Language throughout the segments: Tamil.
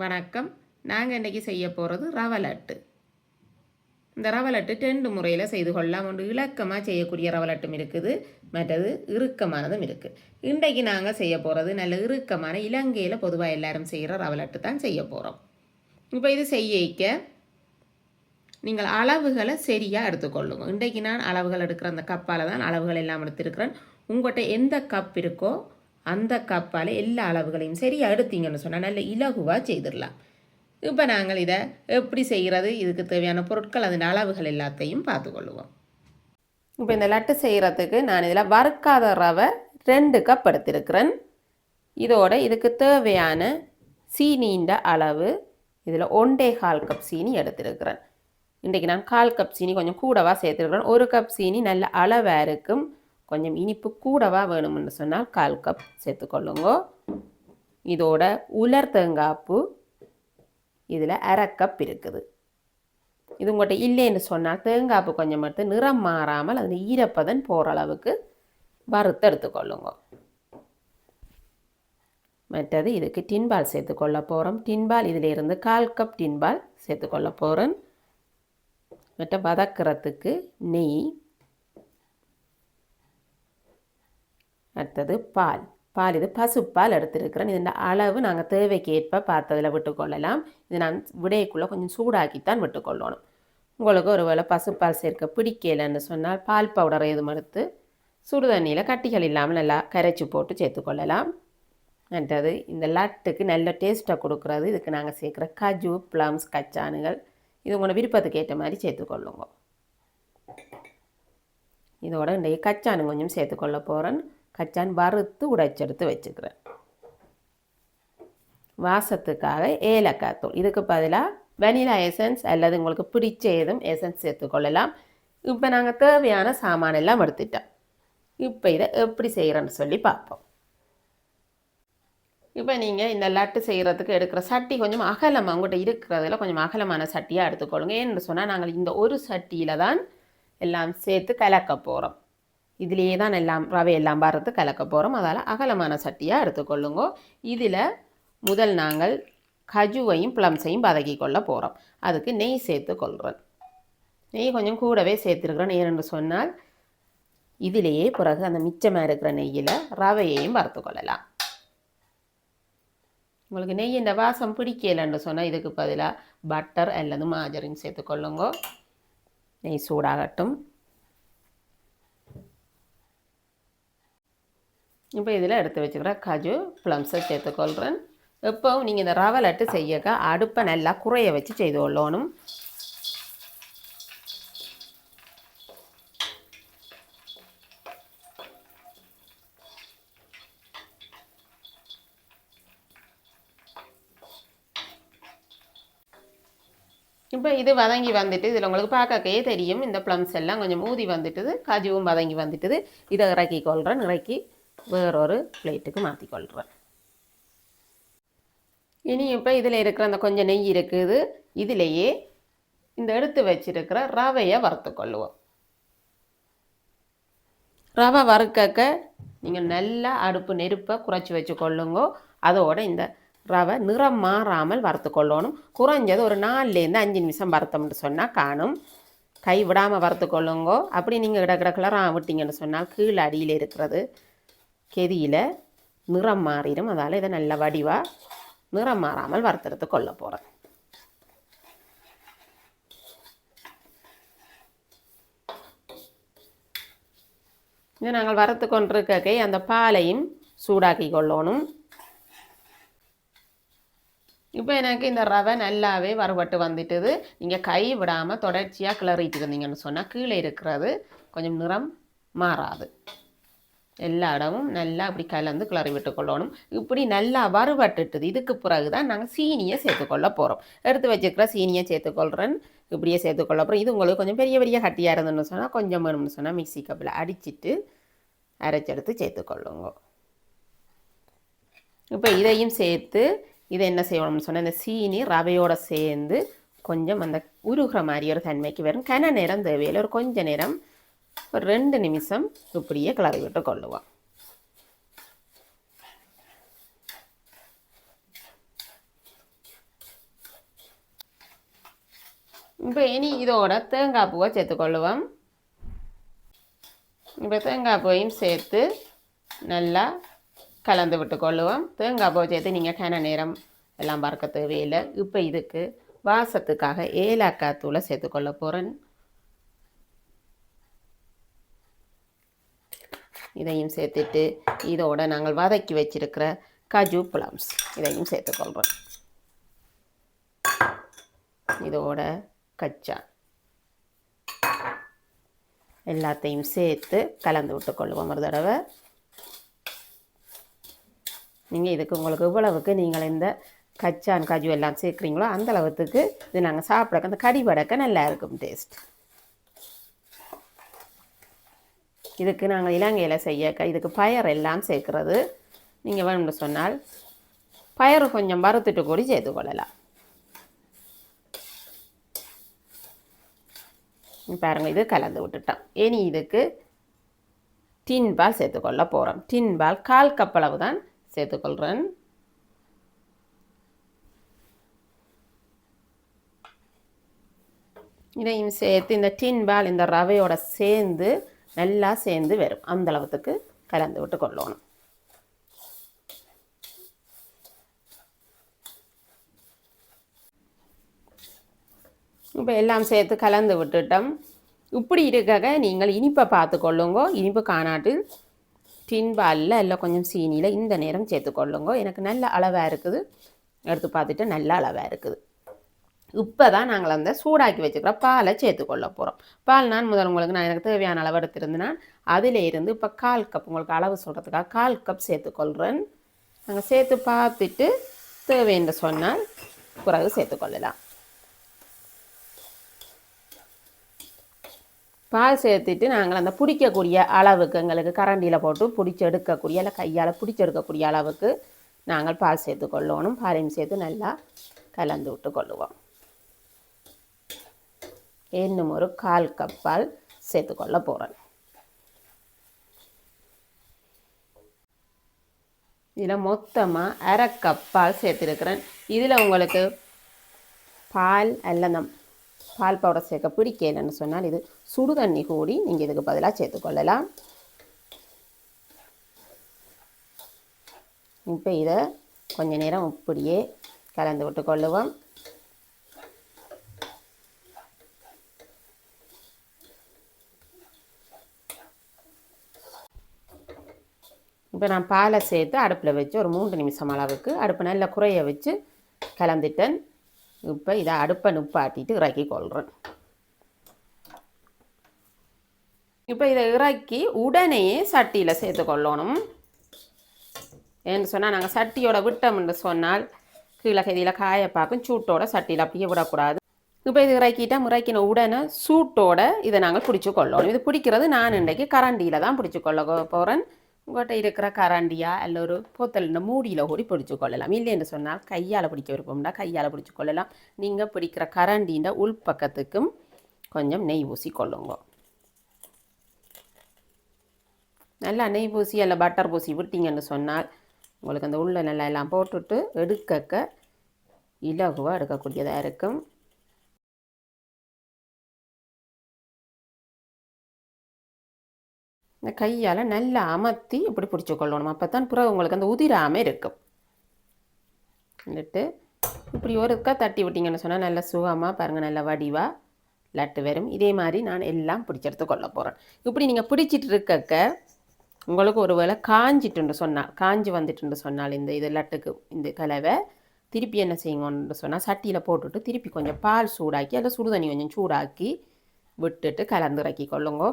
வணக்கம். நாங்கள் இன்றைக்கி செய்ய போகிறது ரவை லட்டு இந்த ரவை லட்டு ரெண்டு முறையில் செய்து கொள்ளலாம். ஒன்று இலக்கமாக செய்யக்கூடிய ரவை லட்டும் இருக்குது. மற்றது இறுக்கமானதும் இருக்குது இன்றைக்கு நாங்கள் செய்ய போகிறது நல்ல இறுக்கமான இலங்கையில் பொதுவாக எல்லாரும் செய்கிற ரவை லட்டு தான் செய்ய போகிறோம் இப்போ இது செய்யிக்க நீங்கள் அளவுகளை சரியாக எடுத்துக்கொள்ளுங்க இன்றைக்கு நான் அளவுகள் எடுக்கிற அந்த கப்பால் தான் அளவுகள் எல்லாம் எடுத்திருக்கிறேன். உங்கள்கிட்ட எந்த கப் இருக்கோ அந்த கப்பால் எல்லா அளவுகளையும் சரியாக எடுத்தீங்கன்னு சொன்னால் நல்ல இலகுவாக செய்திடலாம். இப்போ நாங்கள் இதை எப்படி செய்கிறது இதுக்கு தேவையான பொருட்கள் அதன் அளவுகள் எல்லாத்தையும் பார்த்துக்கொள்ளுவோம். இப்போ இந்த லட்டு செய்கிறதுக்கு நான் இதில் வறுக்காத ரவை ரெண்டு கப் எடுத்திருக்கிறேன். இதோட இதுக்கு தேவையான சீனின்ற அளவு இதில் ஒன்றே கால் கப் சீனி எடுத்திருக்கிறேன். இன்றைக்கி நான் கால் கப் சீனி கொஞ்சம் கூடவாக சேர்த்துருக்குறேன். ஒரு கப் சீனி நல்ல அளவாக இருக்கும். கொஞ்சம் இனிப்பு கூடவா வேணும்னு சொன்னால் கால் கப் சேர்த்துக்கொள்ளுங்க. இதோட உலர் தேங்காய்ப்பு இதில் அரை கப் இருக்குது. இது உங்கள்கிட்ட இல்லைன்னு சொன்னால் தேங்காய்ப்பு கொஞ்சம் எடுத்து நிறம் மாறாமல் அதில் ஈரப்பதன் போகிற அளவுக்கு வறுத்து எடுத்துக்கொள்ளுங்க. மற்றது இதுக்கு டின்பால் சேர்த்துக்கொள்ள போகிறோம். டின்பால் இதிலிருந்து கால் கப் டின்பால் சேர்த்துக்கொள்ள போகிறேன். மற்ற வதக்கிறதுக்கு நெய் அடுத்தது பால். பால் இது பசுப்பால் எடுத்துருக்கிறேன் இதன் அளவு நாங்கள் தேவைக்கு ஏற்ப பார்த்ததில் விட்டுக்கொள்ளலாம். இது நான் விடையக்குள்ளே கொஞ்சம் சூடாக்கித்தான் விட்டுக்கொள்ளணும். உங்களுக்கு ஒருவேளை பசுப்பால் சேர்க்க பிடிக்கலைன்னு சொன்னால் பால் பவுடர் எதுவும் எடுத்து சுடு தண்ணியில் கட்டிகள் இல்லாமல் நல்லா கரைச்சி போட்டு சேர்த்துக்கொள்ளலாம். அடுத்தது இந்த லட்டுக்கு நல்ல டேஸ்ட்டை கொடுக்குறது. இதுக்கு நாங்கள் சேர்க்குற கஜு ப்ளம்ஸ் கச்சானுகள் இது உங்களோட விருப்பத்துக்கு ஏற்ற மாதிரி சேர்த்துக்கொள்ளுங்க. இதோட இன்றைக்கு கச்சானு கொஞ்சம் சேர்த்துக்கொள்ள போகிறேன் கச்சான் வறுத்து உடைச்செடுத்து வச்சுக்கிறேன் வாசத்துக்காக ஏலக்காய் தூள். இதுக்கு பதிலாக வெனிலா எசன்ஸ் அல்லது உங்களுக்கு பிடிச்ச எதுவும் எசன்ஸ் சேர்த்துக்கொள்ளலாம் இப்போ நாங்கள் தேவையான சாமான எல்லாம் எடுத்துட்டோம். இப்போ இதை எப்படி செய்கிறேன்னு சொல்லி பார்ப்போம். இப்போ நீங்கள் இந்த லட்டு செய்கிறதுக்கு எடுக்கிற சட்டி கொஞ்சம் அகலமாக உங்கள்கிட்ட இருக்கிறதுல கொஞ்சம் அகலமான சட்டியாக எடுத்துக்கொள்ளுங்க. ஏன்னு சொன்னால் நாங்கள் இந்த ஒரு சட்டியில் தான் எல்லாம் சேர்த்து கலக்க போகிறோம் இதிலேயே தான் எல்லாம் ரவை எல்லாம் வறுத்து கலக்க போகிறோம் அதால் அகலமான சட்டியாக எடுத்துக்கொள்ளுங்க இதில் முதல் நாங்கள் கஜுவையும் ப்ளம்ஸையும் வதக்கி கொள்ள போகிறோம் அதுக்கு நெய் சேர்த்து கொள்கிறேன் நெய் கொஞ்சம் கூடவே சேர்த்துருக்குறேன் ஏன்னு சொன்னால். இதிலேயே பிறகு அந்த மிச்சமாக இருக்கிற நெய்யில் ரவையையும் வறுத்து கொள்ளலாம். உங்களுக்கு நெய் இந்த வாசம் பிடிக்கலைன்னு சொன்னால் இதுக்கு பதிலாக பட்டர் அல்லது மாஜரின் சேர்த்துக்கொள்ளுங்க நெய் சூடாகட்டும். இப்போ இதில் எடுத்து வச்சுக்கிறேன் கஜு ப்ளம்ஸை சேர்த்துக்கொள்கிறேன் எப்போவும் நீங்கள் இந்த ரவை லட்டு செய்யக்க அடுப்பை நல்லா குறைய வச்சு செய்து கொள்ளணும். இப்போ இது வதங்கி வந்துட்டு இதில் உங்களுக்கு பார்க்கக்கையே தெரியும். இந்த ப்ளம்ஸ் எல்லாம் கொஞ்சம் ஊதி வந்துட்டுது காஜுவும் வதங்கி வந்துட்டுது. இதை இறக்கி கொள்கிறேன் இறக்கி வேறொரு பிளேட்டுக்கு மாற்றிக்கொள்கிறேன் இனி இப்போ இதில் இருக்கிற அந்த கொஞ்சம் நெய் இருக்குது. இதிலேயே இந்த எடுத்து வச்சிருக்கிற ரவையை வறுத்துக்கொள்ளுவோம் ரவை வறுக்கக்க நீங்கள் நல்லா அடுப்பு நெருப்பை குறைச்சி வச்சு கொள்ளுங்கோ. அதோட இந்த ரவை நிறம் மாறாமல் வறுத்து கொள்ளணும். குறைஞ்சது ஒரு நாலுலேருந்து அஞ்சு நிமிஷம் வறுத்தோம்னு சொன்னால் காணும். கை விடாமல் வறுத்து கொள்ளுங்கோ. அப்படி நீங்கள் கிடக்கிற கிளறாக விட்டீங்கன்னு சொன்னால் கீழே அடியில் இருக்கிறது. கெதியில் நிறம் மாறிடும். அதால் இதை நல்ல வடிவாக நிறம் மாறாமல் வறுத்தெடுத்து கொள்ள போகிறேன் இது நாங்கள் வறுத்து கொண்டிருக்கக்கை அந்த பாலையும் சூடாக்கி கொள்ளணும். இப்போ எனக்கு இந்த ரவை நல்லாவே வறுபட்டு வந்துட்டுது. நீங்கள் கை விடாமல் தொடர்ச்சியாக கிளறிட்டு இருந்தீங்கன்னு சொன்னால் கீழே இருக்கிறது கொஞ்சம் நிறம் மாறாது. எல்லா இடமும் நல்லா அப்படி கலந்து கிளறி விட்டு கொள்ளணும். இப்படி நல்லா வறுபட்டுட்டுது. இதுக்கு பிறகு தான் நாங்கள் சீனியை சேர்த்துக்கொள்ள போகிறோம் எடுத்து வச்சுக்கிற சீனியை சேர்த்துக்கொள்கிறேன் இப்படியே சேர்த்துக்கொள்ள போகிறோம் இது உங்களுக்கு கொஞ்சம் பெரிய பெரிய கட்டியாக இருந்ததுன்னு சொன்னால் கொஞ்சம் வேணும்னு சொன்னால் மிக்சி கப்பில் அடிச்சிட்டு அரைச்செடுத்து சேர்த்துக்கொள்ளுங்க இப்போ இதையும் சேர்த்து இதை என்ன செய்யணும்னு சொன்னால் இந்த சீனி ரவையோடு சேர்ந்து கொஞ்சம் அந்த உருகிற மாதிரி ஒரு தன்மைக்கு வரும். கன நேரம் தேவையில்லை. ஒரு கொஞ்ச நேரம் ஒரு ரெண்டு நிமிஷம் இப்படியே கிளறி விட்டு கொள்ளுவோம் இப்போ இனி இதோட தேங்காய் பூவை சேர்த்து சேர்த்துக்கொள்ளுவோம் இப்போ தேங்காய் பூவையும் சேர்த்து நல்லா கலந்து விட்டுக்கொள்ளுவோம் தேங்காய் பூவை சேர்த்து நீங்கள் கன நேரம் எல்லாம் பார்க்க தேவையில்லை. இப்போ இதுக்கு வாசத்துக்காக ஏலாக்காய் தூளை சேர்த்து கொள்ள போகிறேன் இதையும் சேர்த்துட்டு இதோட நாங்கள் வதக்கி வச்சிருக்கிற காஜு புலாம்ஸ் இதையும் சேர்த்துக்கொள்கிறோம் இதோட கச்சா. எல்லாத்தையும் சேர்த்து கலந்து விட்டு ஒரு தடவை. நீங்கள் இதுக்கு உங்களுக்கு இவ்வளவுக்கு நீங்கள் இந்த கச்சான் காஜு எல்லாம் சேர்க்குறீங்களோ அந்த அளவுக்கு இது நாங்கள் சாப்பிடக்க அந்த கறி வடக்க நல்லா இருக்கும் டேஸ்ட் இதுக்கு நாங்கள் இலங்கையில் செய்ய இதுக்கு பயர் எல்லாம் சேர்க்குறது. நீங்கள் வேணும்னு சொன்னால் பயறு கொஞ்சம் வறுத்துட்டு கூடி சேர்த்து கொள்ளலாம். பாருங்கள் இது கலந்து விட்டுட்டோம். இனி இதுக்கு டின் பால் சேர்த்துக்கொள்ள போகிறோம் டின் பால் கால் கப்பளவு தான் சேர்த்துக்கொள்கிறேன் இதையும் சேர்த்து இந்த டின் பால் இந்த ரவையோட சேர்ந்து நல்லா சேர்ந்து வரும் அந்த அளவுக்கு கலந்து விட்டு கொள்ளணும். இப்போ எல்லாம் சேர்த்து கலந்து விட்டுட்டோம். இப்படி இருக்காக நீங்கள் இனிப்பை பார்த்து கொள்ளுங்க. இனிப்பு காணாட்டு டின் பாலில் எல்லாம் கொஞ்சம் சீனியில் இந்த நேரம் சேர்த்துக்கொள்ளுங்க எனக்கு நல்ல அளவாக இருக்குது. எடுத்து பார்த்துட்டு நல்ல அளவாக இருக்குது. இப்போ தான் நாங்கள் அந்த சூடாக்கி வச்சுக்கிற பாலை சேர்த்துக்கொள்ள போகிறோம் பால் நான் முதல் உங்களுக்கு நான் எனக்கு தேவையான அளவு எடுத்திருந்தேன். அதில் இருந்து இப்போ கால் கப் உங்களுக்கு அளவு சொல்கிறதுக்காக கால் கப் சேர்த்துக்கொள்கிறேன் நாங்கள் சேர்த்து பார்த்துட்டு தேவைன்னு சொன்னால் பிறகு சேர்த்துக்கொள்ளலாம் பால் சேர்த்துட்டு நாங்கள் அந்த பிடிக்கக்கூடிய அளவுக்கு எங்களுக்கு கரண்டியில் போட்டு பிடிச்சி எடுக்கக்கூடிய இல்லை கையால் பிடிச்சி எடுக்கக்கூடிய அளவுக்கு நாங்கள் பால் சேர்த்து கொள்ளணும். பாலையும் சேர்த்து நல்லா கலந்து விட்டு கொள்ளுவோம். இன்னும் ஒரு கால் கப்பால் சேர்த்து சேர்த்துக்கொள்ள போகிறேன் இதில் மொத்தமாக அரை கப்பால் சேர்த்துருக்கிறேன். சேர்த்துருக்குறேன் இதில் உங்களுக்கு பால் அல்ல பால் பவுடர் சேர்க்க பிடிக்கலன்னு சொன்னால் இது சுடு தண்ணி கூடி நீங்கள் இதுக்கு பதிலாக சேர்த்துக்கொள்ளலாம் இப்போ இதை கொஞ்ச நேரம் இப்படியே கலந்து விட்டு கொள்ளுவோம். இப்போ நான் பாலை சேர்த்து அடுப்பில் வச்சு ஒரு மூன்று நிமிஷம் அளவுக்கு அடுப்பு நல்ல குறைய வச்சு கலந்துட்டேன். இப்போ இதை அடுப்பை நுப்பாட்டிட்டு இறக்கி கொள்கிறேன் இப்போ இதை இறக்கி உடனே சட்டியில் சேர்த்து கொள்ளணும். ஏன்னு சொன்னால் நாங்கள் சட்டியோட விட்டோம்னு சொன்னால் கீழே கதியில் காய பார்க்கும் சூட்டோட சட்டியில் அப்படியே விடக்கூடாது. இப்போ இது இறக்கிட்டா முறைக்கின உடனே சூட்டோட இதை நாங்கள் பிடிச்சி கொள்ளணும். இது பிடிக்கிறது நான் இன்றைக்கு கரண்டியில் தான் பிடிச்சி கொள்ள போகிறேன் உங்கள்கிட்ட இருக்கிற கரண்டியா அல்ல ஒரு போத்தல் இந்த மூடியில் ஓடி பிடிச்சி கொள்ளலாம். இல்லைன்னு சொன்னால் கையால் பிடிக்க விருப்பம்னா கையால் பிடிச்சி கொள்ளலாம். நீங்கள் பிடிக்கிற கரண்டின்ற உள்பக்கத்துக்கும் கொஞ்சம் நெய் ஊசி கொள்ளுங்க. நல்லா நெய் பூசி அல்ல பட்டர் பூசி விட்டிங்கன்னு சொன்னால் உங்களுக்கு அந்த உள்ள நல்லா எல்லாம் போட்டுட்டு எடுக்கக்க இலகுவாக எடுக்கக்கூடியதாக இருக்கும். இந்த கையால் நல்லா அமர்த்தி இப்படி பிடிச்சி கொள்ளணும். அப்போ தான் பிறகு உங்களுக்கு அந்த உதிராமல் இருக்கும். வந்துட்டு இப்படி ஒருக்கா தட்டி விட்டிங்கன்னு சொன்னால் நல்லா சுகமாக பாருங்கள் நல்லா வடிவாக லட்டு வரும் இதே மாதிரி நான் எல்லாம் பிடிச்செடுத்து கொள்ள போகிறேன் இப்படி நீங்கள் பிடிச்சிட்டு இருக்கக்க உங்களுக்கு ஒரு வேளை காஞ்சிட்டுன்னு சொன்னால் காஞ்சி வந்துட்டுன்னு சொன்னால் இந்த இது லட்டுக்கு இந்த கலவை திருப்பி என்ன செய்யுங்கன்னு சொன்னால் சட்டியில் போட்டுட்டு திருப்பி கொஞ்சம் பால் சூடாக்கி அதில் சுடுதண்ணி கொஞ்சம் சூடாக்கி விட்டுட்டு கலந்து இறக்கி கொள்ளுங்க.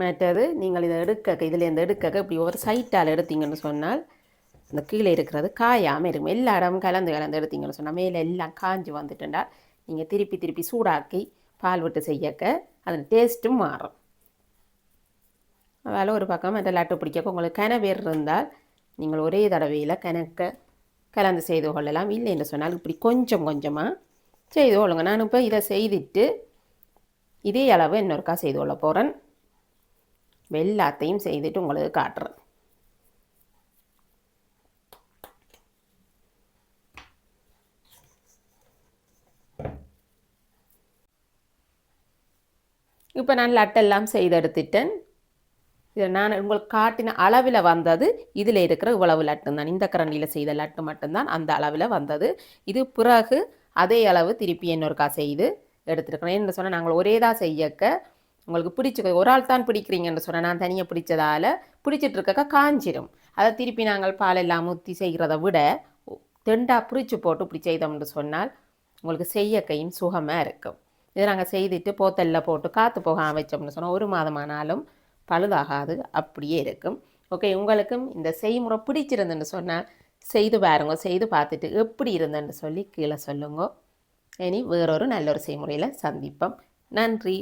மற்றது நீங்கள் இதை எடுக்க இதில் இந்த எடுக்க இப்படி ஒரு சைட்டால் எடுத்தீங்கன்னு சொன்னால் அந்த கீழே இருக்கிறது காயாமல் இருக்கும். எல்லா இடமும் கலந்து கலந்து எடுத்தீங்கன்னு சொன்னால் மேலே எல்லாம் காஞ்சி வந்துட்டுண்டா நீங்கள் திருப்பி திருப்பி சூடாக்கி பால் விட்டு செய்யக்க அதன் டேஸ்ட்டும் மாறும். அதனால் ஒரு பக்கம் அந்த லட்டு பிடிக்க உங்களுக்கு கனவேர் இருந்தால் நீங்கள் ஒரே தடவையில் கணக்க கலந்து செய்து கொள்ளலாம். இல்லை என்று சொன்னால் இப்படி கொஞ்சம் கொஞ்சமாக செய்து கொள்ளுங்க. நான் இப்போ இதை செய்துட்டு இதே அளவு இன்னொருக்கா செய்து கொள்ள போகிறேன் எல்லாத்தையும் செய்துட்டு உங்களுக்கு காட்டுறேன். இப்போ நான் லட்டெல்லாம் செய்தெடுத்துட்டேன். இதை நான் உங்களுக்கு காட்டின அளவில் வந்தது. இதில் இருக்கிற இவ்வளவு லட்டு தான். இந்த கரண்டியில் செய்த லட்டு மட்டும்தான் அந்த அளவில் வந்தது. இது பிறகு அதே அளவு திருப்பி இன்னொருக்கா செய்து எடுத்துருக்கிறேன் என்ன சொன்னால் நாங்கள் ஒரே தான் செய்யக்க உங்களுக்கு பிடிச்சி ஒரு ஆள் தான் பிடிக்கிறீங்கன்னு சொன்னால் நான் தனியாக பிடிச்சதால் பிடிச்சிட்டு இருக்கக்க காஞ்சிரும். அதை திருப்பி நாங்கள் பால் எல்லாம் ஊற்றி செய்கிறத விட தெண்டாக பிடிச்சி போட்டு இப்படி செய்தோம்னு சொன்னால் உங்களுக்கு செய்ய கையின் சுகமாக இருக்கும். இதை நாங்கள் செய்துட்டு போத்தலில் போட்டு காற்று போகாமல் வச்சோம்னு சொன்னால் ஒரு மாதமானாலும் பழுதாகாது அப்படியே இருக்கும். ஓகே உங்களுக்கும் இந்த செய்முறை பிடிச்சிருந்துன்னு சொன்னால் செய்து பாருங்க. செய்து பார்த்துட்டு எப்படி இருந்தேன்னு சொல்லி கீழே சொல்லுங்க. இனி வேறொரு நல்ல ஒரு செய்முறையில் சந்திப்போம். நன்றி.